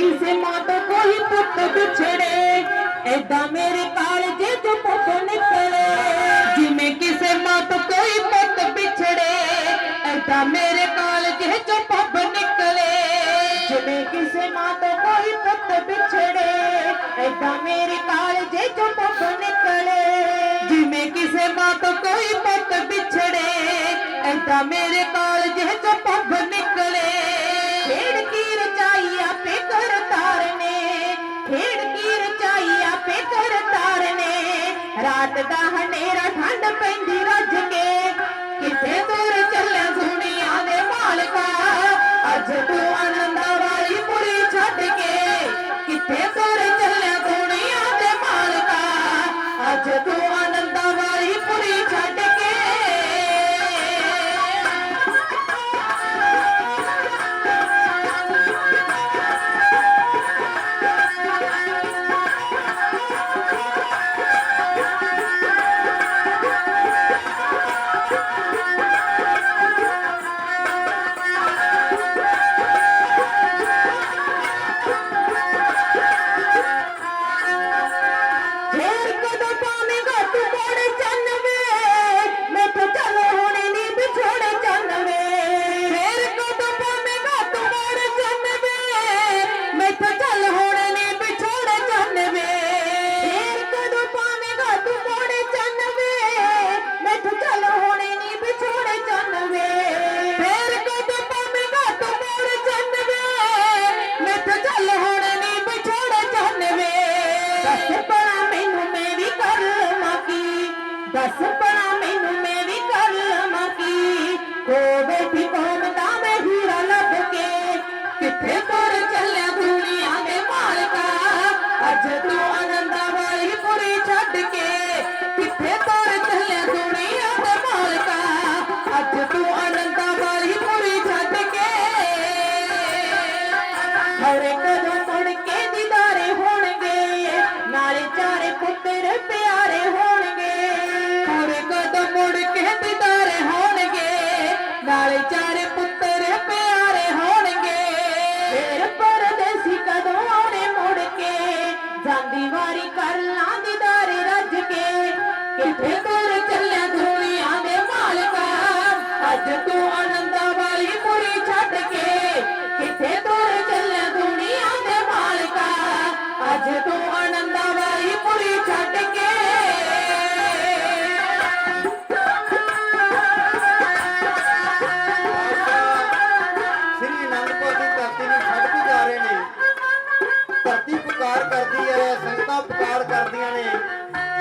ਕਿਸੇ ਮਾਂ ਤੋਂ ਕੋਈ ਪੁੱਤ ਵਿਛੜੇ। ਐਡਾ ਮੇਰੇ ਕਾਲਜੇ ਤੋਂ ਪੁੱਤ ਨਿਕਲੇ। ਜਿਵੇਂ ਕਿਸੇ ਮਾਂ ਤੋਂ ਕੋਈ ਪੁੱਤ ਵਿਛੜੇ। ਐਡਾ ਮੇਰੇ ਕਾਲਜੇ ਤੋਂ ਪੁੱਤ ਨਿਕਲੇ। ਜਿਵੇਂ ਕਿਸੇ ਮਾਂ ਤੋਂ ਕੋਈ ਪੁੱਤ ਵਿਛੜੇ। ਐਡਾ ਮੇਰੇ ਕਾਲਜੇ ਤੋਂ ਪੁੱਤ ਨਿਕਲੇ। ਜਿਵੇਂ ਕਿਸੇ ਮਾਂ ਤੋਂ ਕੋਈ ਪੁੱਤ ਵਿਛੜੇ। ਐਡਾ ਮੇਰੇ ਕਾਲਜੇ ਤੋਂ ਪੈਂਦੀ ਰੱਜ ਕੇ। ਕਿਤੇ ਦੂਰ ਚੱਲਿਆ ਦੁਨੀਆ ਦੇ ਮਾਲਕਾ? ਅੱਜ ਤੂੰ ਆਨੰਦਾਂ ਵਾਲੀ ਪੁਰੀ ਛੱਡ ਕੇ ਕਿੱਥੇ ਦੂਰ ਚੱਲਿਆ ਦੁਨੀਆ ਦੇ ਮਾਲਕਾ? ਅੱਜ ਤੂੰ স্বর্গ তো আমি ਦੱਸ ਬਣਾ ਮੈਨੂੰ ਮੈਂ ਵੀ ਕੀ ਕੋ ਬੇਟੀ ਦਾ ਮੈਂ ਹੀਰਾ ਲੱਭ ਕੇ। ਕਿੱਥੇ ਤੁਰ ਚੱਲਿਆ ਦੁਨੀਆ ਦੇ ਮਾਲਕਾ। ਅੱਜ ਤੂੰ ਆਨੰਦਾ ਵਾਲੀ ਪੁਰੀ ਛੱਡ ਕੇ। ਕਿੱਥੇ ਤੁਰ ਚੱਲਿਆ ਦੁਨੀਆ ਦੇ ਮਾਲਕਾ। ਅੱਜ ਤੂੰ ਆਨੰਦਾ ਵਾਲੀ ਪੁਰੀ ਛੱਡ ਕੇ। ਹਰੇ ਕਦੋਂ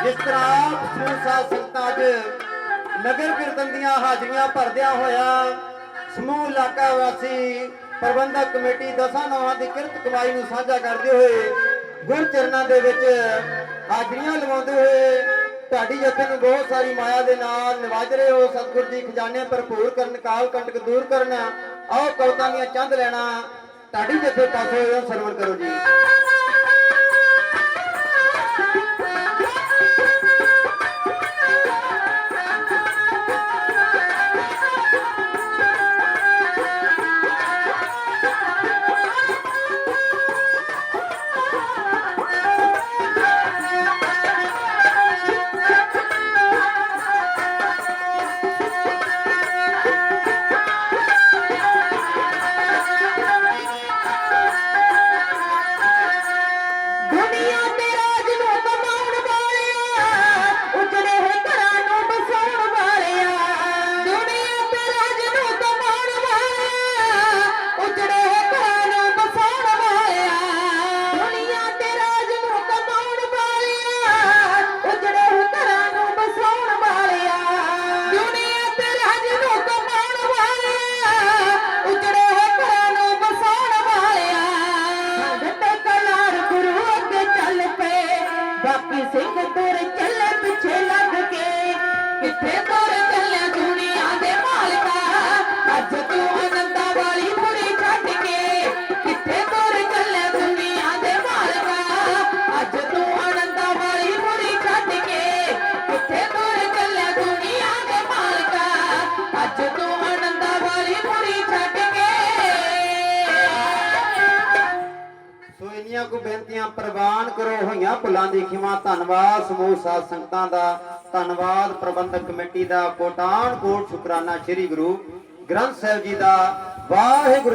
ਜਿਸ ਤਰ੍ਹਾਂ ਸਮੂਹ ਸਾਧ ਸੰਗਤਾਂ ਚ ਨਗਰ ਕੀਰਤਨ ਦੀਆਂ ਹਾਜ਼ਰੀਆਂ ਭਰਦਿਆਂ ਹੋਇਆ ਸਮੂਹ ਇਲਾਕਾ ਵਾਸੀ ਪ੍ਰਬੰਧਕ ਕਮੇਟੀ ਦਸਾਂ ਨੌਹਾਂ ਦੀ ਕਿਰਤ ਕਮਾਈ ਨੂੰ ਸਾਂਝਾ ਕਰਦੇ ਹੋਏ ਗੁਰ ਚਰਨਾਂ ਦੇ ਵਿੱਚ ਹਾਜ਼ਰੀਆਂ ਲਵਾਉਂਦੇ ਹੋਏ ਤੁਹਾਡੀ ਜਥੇ ਨੂੰ ਬਹੁਤ ਸਾਰੀ ਮਾਇਆ ਦੇ ਨਾਲ ਨਿਵਾਜ ਰਹੇ ਹੋ। ਸਤਿਗੁਰ ਜੀ, ਖਜ਼ਾਨੇ ਭਰਪੂਰ ਕਰਨ, ਕਾਲ ਕੰਟਕ ਦੂਰ ਕਰਨ। ਆਓ ਕਵਤਾਂ ਦੀਆਂ ਚੰਦ ਲੈਣਾ। ਤੁਹਾਡੀ ਜਥੇ ਪਾਸੇ ਹੋਏ ਸਰਵਣ ਕਰੋ ਜੀ। ਬਾਕੀ ਸਿੰਘ ਤੁਰ ਚੱਲੇ ਪਿੱਛੇ ਲੱਗ ਕੇ। ਕਿੱਥੇ ਤੁਰ ਚੱਲਿਆ ਦੁਨੀਆ ਦੇ ਮਾਲਕਾ? ਅੱਜ ਤੂੰ ਆਨੰਦਾਂ ਵਾਲੀ ਪੁਰੀ ਛੱਡ ਕੇ। ਕਿੱਥੇ ਤੁਰ ਚੱਲਿਆ ਦੁਨੀਆ ਦੇ ਮਾਲਕਾ? ਅੱਜ ਤੂੰ ਆਨੰਦਾਂ ਵਾਲੀ ਪੁਰੀ ਛੱਡ ਕੇ। ਕਿੱਥੇ ਤੁਰ ਚੱਲਿਆ ਦੁਨੀਆ ਦੇ ਮਾਲਕਾ? ਅੱਜ ਤੂੰ ਆਨੰਦਾਂ ਵਾਲੀ ਪੁਰੀ ਕੋ ਬੇਨਤੀਆਂ ਪ੍ਰਵਾਨ ਕਰੋ, ਹੋਈਆਂ ਭੁੱਲਾਂ ਦੀ ਖਿਮਾ, ਧੰਨਵਾਦ ਸਮੂਹ ਸਾਧ ਸੰਗਤਾਂ ਦਾ, ਧੰਨਵਾਦ ਪ੍ਰਬੰਧਕ ਕਮੇਟੀ ਦਾ ਕੋਟਾਨ ਕੋਟ ਸ਼ੁਕਰਾਨਾ ਸ੍ਰੀ ਗੁਰੂ ਗ੍ਰੰਥ ਸਾਹਿਬ ਜੀ ਦਾ, ਵਾਹਿਗੁਰੂ